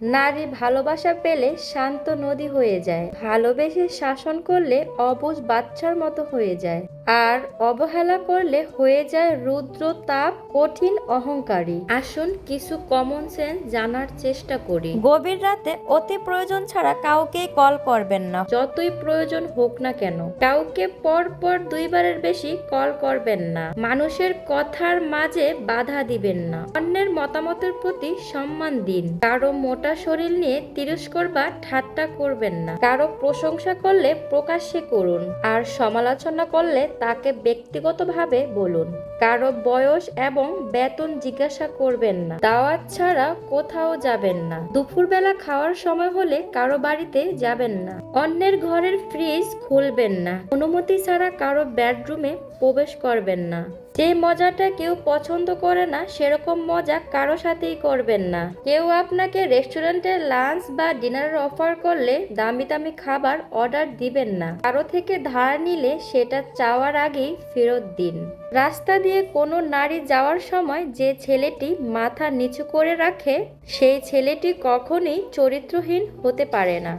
নারী ভালোবাসা পেলে শান্ত নদী হয়ে যায়। ভালোবেসে শাসন করলে অবুজ বাচ্চার মতো হয়ে যায়। আর অবহেলা করলে হয়ে যায় রুদ্র তাপ কঠিন অহংকারী। আসুন কিছু কমন সেন্স জানার চেষ্টা করি। গভীর রাতে অতি প্রয়োজন ছাড়া কাউকে কল করবেন না। যতই প্রয়োজন হোক না কেন কাউকে পর পর দুইবারের বেশি কল করবেন না। মানুষের কথার মাঝে বাধা দিবেন না। অন্যের মতামতের প্রতি সম্মান দিন। কারও মোটা শরীর নিয়ে তিরস্কর বা ঠাট্টা করবেন না। কারও প্রশংসা করলে প্রকাশ্যে করুন। আর সমালোচনা করলে তাকে ব্যক্তিগতভাবে বলুন। কারও বয়স এবং বেতন জিজ্ঞাসা করবেন না। দাওয়াত ছাড়া কোথাও যাবেন না। দুপুরবেলা খাওয়ার সময় হলে কারও বাড়িতে যাবেন না। অন্যের ঘরের ফ্রিজ খুলবেন না। অনুমতি ছাড়া কারও বেডরুমে প্রবেশ করবেন না। যে মজাটা কেউ পছন্দ করে না, সেরকম মজা কারও সাথেই করবেন না। কেউ আপনাকে রেস্টুরেন্টে লাঞ্চ বা ডিনারের অফার করলে দামি দামি খাবার অর্ডার দিবেন না। কারও থেকে ধার নিলে সেটা চাওয়ার আগেই ফেরত দিন। রাস্তা দিয়ে কোনো নারী যাওয়ার সময় যে ছেলেটি মাথা নিচু করে রাখে, সেই ছেলেটি কখনোই চরিত্রহীন হতে পারে না।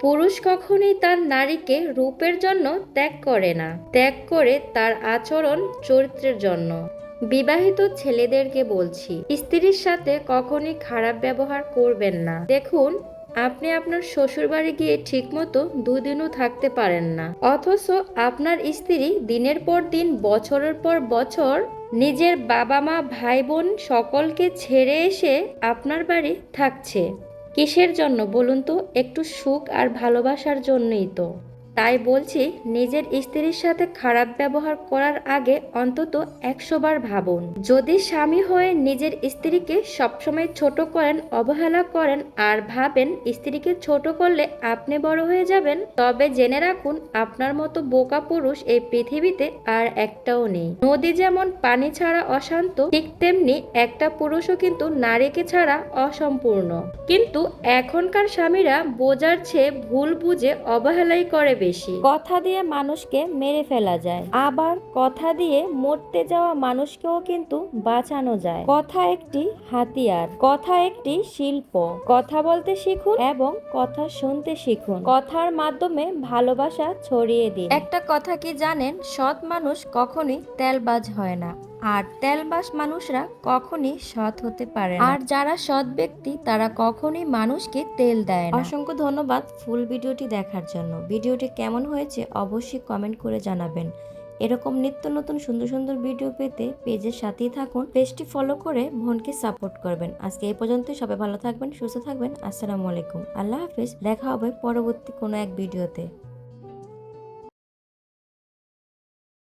পুরুষ কখনই তার নারীকে রূপের জন্য ত্যাগ করে না। ত্যাগ করে তার আচরণ চরিত্রের জন্য। বিবাহিত ছেলেদেরকে বলছি, স্ত্রীর সাথে কখনই খারাপ ব্যবহার করবেন না। দেখুন আপনি আপনার শ্বশুর বাড়ি গিয়ে ঠিকমতো দুদিনও থাকতে পারেন না। অথচ আপনার স্ত্রী দিনের পর দিন, বছরের পর বছর নিজের বাবা মা ভাই বোন সকলকে ছেড়ে এসে আপনার বাড়ি থাকছে। কিসের জন্য বলুন তো? একটু সুখ আর ভালোবাসার জন্যই তো। তাই বলছি, নিজের স্ত্রীর সাথে খারাপ ব্যবহার করার আগে অন্তত একশো বার ভাবুন। যদি স্বামী হয়ে নিজের স্ত্রীকে সবসময় ছোট করেন, অবহেলা করেন আর ভাবেন স্ত্রীকে ছোট করলে আপনি বড় হয়ে যাবেন, তবে জেনে রাখুন আপনার মতো বোকা পুরুষ এই পৃথিবীতে আর একটাও নেই। নদী যেমন পানি ছাড়া অশান্ত, ঠিক তেমনি একটা পুরুষও কিন্তু নারীকে ছাড়া অসম্পূর্ণ। কিন্তু এখনকার স্বামীরা বোঝার চেয়ে ভুল বুঝে অবহেলাই করে বেশি। কথা দিয়ে মানুষকে মেরে ফেলা যায়। আবার কথা দিয়ে মরতে যাওয়া মানুষকেও কিন্তু বাঁচানো যায়। কথা একটি হাতিয়ার কথা একটি শিল্প। কথা বলতে শিখুন এবং কথা শুনতে শিখুন। কথার মাধ্যমে ভালোবাসা ছড়িয়ে দিন। একটা কথা কি জানেন? সৎ মানুষ কখনোই তেলবাজ হয় না। আর তেলবাস মানুষরা কখনই সৎ হতে পারে আর যারা সৎ ব্যক্তি তারা কখনোই মানুষকে তেল দেয় না। অসংখ্য ধন্যবাদ ফুল ভিডিওটি দেখার জন্য। ভিডিওটি কেমন হয়েছে অবশ্যই কমেন্ট করে জানাবেন। এরকম নিত্য নতুন সুন্দর সুন্দর ভিডিও পেতে পেজের সাথেই থাকুন। পেজটি ফলো করে বোনকে সাপোর্ট করবেন। আজকে এই পর্যন্ত সবাই ভালো থাকবেন সুস্থ থাকবেন। আসসালামু আলাইকুম। আল্লাহ হাফিজ। দেখা হবে পরবর্তী কোনো এক ভিডিওতে।